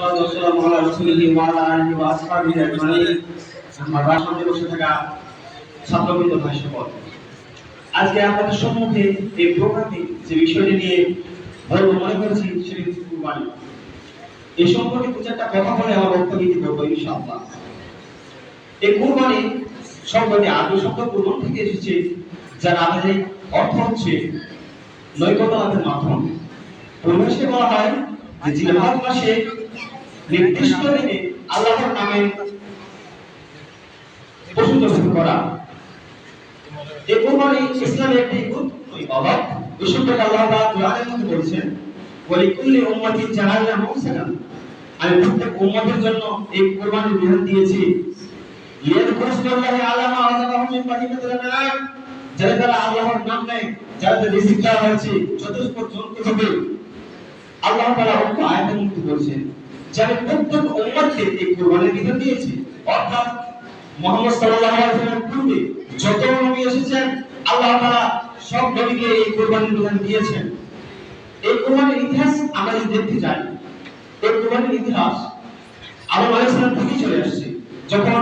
والصلاة والسلام على رسوله وعلى آله وأصحابه أجمعين আমার বাসাতে বসে থাকা ছাত্রবৃন্দ ভাই সকল আজকে আপনাদের সম্মুখে এই প্রোগ্রামে যে বিষয়টি নিয়ে বলবো মনে করেছি সেটি হচ্ছে কুরবানি এই সম্পর্কে দু চারটা কথা বলে আমার বক্তব্য দিতে পারবো ইনশাআল্লাহ এই কুরবানি শব্দটি আরবি শব্দ কুরবান থেকে এসেছে যার আধারিক অর্থ হচ্ছে নৈকট্য লাভের মাধ্যম পরিভাষায় বলা হয় যে জিলহাজ মাসে নির্দিষ্ট দিনে আল্লাহর নামে পশু করা। কুরবানি ইসলামের একটি গুরুত্বপূর্ণ আল্লাহ কোরআনের মধ্যে আমি প্রত্যেক উম্মতের জন্য এই কুরবানির বিধান দিয়েছি। লিয়াদকুরুল্লাহি আলা মা রাযাকাহুম বাহিমাতিল আনআম যারা তারা আল্লাহর নাম নেয় যারা রিজিক দেওয়া হয়েছে চতুষ্প জন্তু থেকে আল্লাহ তাআলা অন্য আয়াতের মধ্যে যে আমি প্রত্যেক উম্মতকে এই কুরবানির বিধান দিয়েছে, অর্থাৎ মুহাম্মদ সাল্লাল্লাহু আলাইহি ওয়াসাল্লামের পূর্বে যত নবী এসেছেন, আল্লাহ তাআলা সব নবীকে এই কুরবানির বিধান দিয়েছেন। এই কুরবানির ইতিহাস আমরা যদি দেখতে যাই, এই কুরবানির ইতিহাস আদম আলাইহিস সালাম থেকেই চলে আসছে। যখন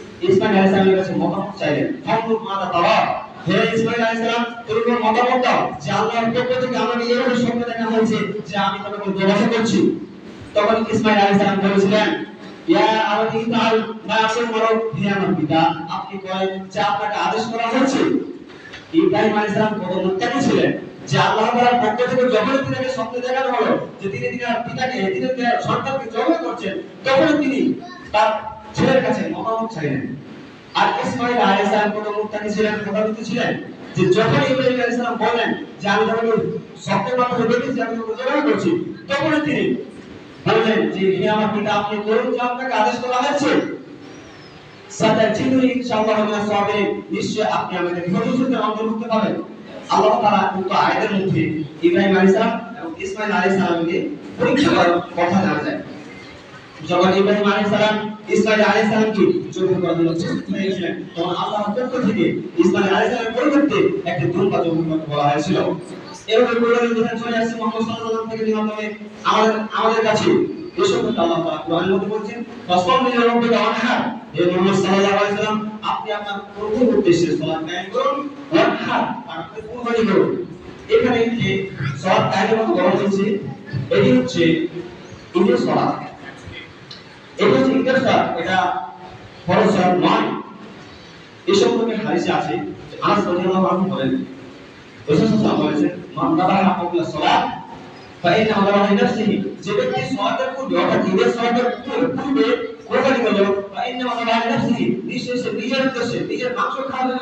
ইসমাইল আলাইহিস কাছে মতামত চাইলেন। ফান্দুর মাদা তাওয়া হে ইসমাইল আলাইহিস তুমি কোনো মতামত দাও যে আল্লাহর পক্ষ থেকে আমাকে এভাবে স্বপ্নে দেখা হয়েছে যে আমি তোমাকে দোয়াশা করছি। তখন ইসমাইল আলাইহিস বলেছিলেন, ইয়া আবাদি তাল মা আমারু হে আমার পিতা, আপনি কয়েন যে আপনাকে আদেশ করা হয়েছে? ইব্রাহিম আলাইহিস কত মুত্তাকি ছিলেন যে আল্লাহ তাআলার পক্ষ থেকে যখন তিনাকে স্বপ্নে দেখানো হলো যে তিনি তিনার পিতাকে তিনি সন্তানকে জবাই করছেন তখন তিনি তার ছেলের কাছে মতামত চাইলেন। আর ইসমাইল আলাইহিস কত মুত্তাকি ছিলেন প্রভাবিত ছিলেন? যে যখন ইব্রাহিম আলাইহিস সালাম বললেন যে, আমি তোমাকে স্বপ্নের মাধ্যমে দেখেছি, আমি তোমাকে করছি তখন তিনি বললেন যে, হে আমার পিতা, আপনি করুন যে আপনাকে আদেশ করা হয়েছে। সাতাজিদুনি ইনশাআল্লাহ মিনাস সাবিরিন নিশ্চয় আপনি আমাদের ধৈর্যশীলদের অন্তর্ভুক্ত পাবেন আল্লাহ তাআলা উক্ত আয়াতের মধ্যে ইব্রাহিম আলাইহিস এবং ইসমাইল আলাইহিস পরীক্ষা করার কথা জানা যায় যখন ইব্রাহিম আলাইহিস সালাম ইসমাইল আলাইহিস সালামকে জবাই করার জন্য প্রস্তুত হয়েছিলেন তখন আল্লাহর পক্ষ থেকে ইসমাইল আলাইহিস সালামের পরিবর্তে একটি দুম্বা করতে বলা হয়েছিল। এভাবে কোরআনের বিধান চলে আসছে মুহাম্মদ সাল্লাল্লাহু আলাইহি থেকে মাধ্যমে আমাদের আমাদের কাছে। এসব কথা আল্লাহ তাআলা কোরআনের মধ্যে বলছেন ফাসাল্লি লিরাব্বিকা ওয়ানহার হে মুহাম্মদ সাল্লাল্লাহু আলাইহি ওয়াসাল্লাম, আপনি আপনার প্রথম উদ্দেশ্যে সালাত কায়েম করুন। ওয়ানহার আপনি কুরবানি করুন এখানে যে সালাত কায়েমের মতো বলা হয়েছে, এটি হচ্ছে ঈদের সালাত। এটা হচ্ছে এটা ফরজ নয়। এই সম্পর্কে হাদিসে আছে আনাস রাদিয়াল্লাহু আনহু বলেন রাসূল সাল্লাল্লাহু আলাইহি ওয়াসাল্লাম সালাত যে নিজের মাংস খাওয়ার জন্য